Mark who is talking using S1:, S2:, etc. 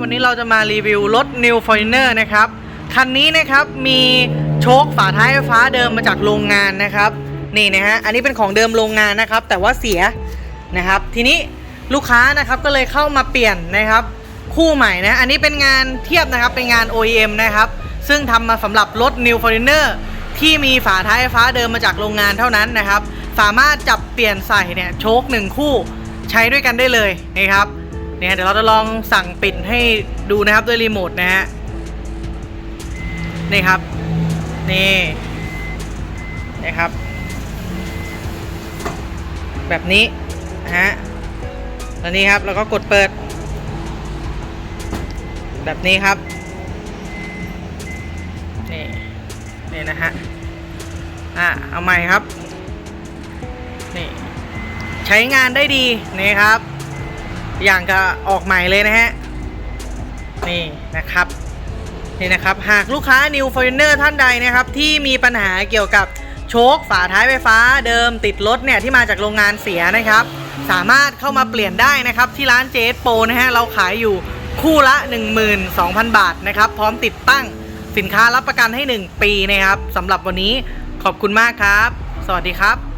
S1: วันนี้เราจะมารีวิวรถ New Foreigner นะครับ คันนี้นะครับมีโชคฝาท้ายไฟฟ้าเดิมมาจากโรงงานนะครับ นี่นะฮะ อันนี้เป็นของเดิมโรงงานนะครับ แต่ว่าเสียนะครับ ทีนี้ลูกค้านะครับก็เลยเข้ามาเปลี่ยนนะครับ คู่ใหม่นะ อันนี้เป็นงานเทียบนะครับ เป็นงาน OEM นะครับ ซึ่งทำมาสำหรับรถ New Foreigner ที่มีฝาท้ายไฟฟ้าเดิมมาจากโรงงานเท่านั้นนะครับ สามารถจับเปลี่ยนใส่เนี่ยโชคหนึ่งคู่ใช้ด้วยกันได้เลยนะครับ เนี่ยเดี๋ยวเราจะลองสั่งปิดให้ดูนะครับด้วยรีโมทนะฮะนี่ครับนี่นี่ครับ แบบนี้นะฮะแล้วนี่ครับแล้วก็กดเปิด แบบนี้ครับนี่นี่นะฮะอะเอาใหม่ครับนี่ใช้งานได้ดีนี่ครับ อย่างก็ออกใหม่เลยนะฮะ นี่นะครับ นี่นะครับ หากลูกค้า New Foreigner ท่านใดนะครับ ที่มีปัญหาเกี่ยวกับโชคฝาท้ายไฟฟ้าเดิมติดรถเนี่ยที่มาจากโรงงานเสียนะครับ สามารถเข้ามาเปลี่ยนได้นะครับ ที่ร้านเจสโปนะฮะเราขายอยู่คู่ละ 12,000 บาทนะครับ พร้อมติดตั้งสินค้ารับประกันให้ 1 ปีนะครับสำหรับวันนี้ขอบคุณมากครับ สวัสดีครับ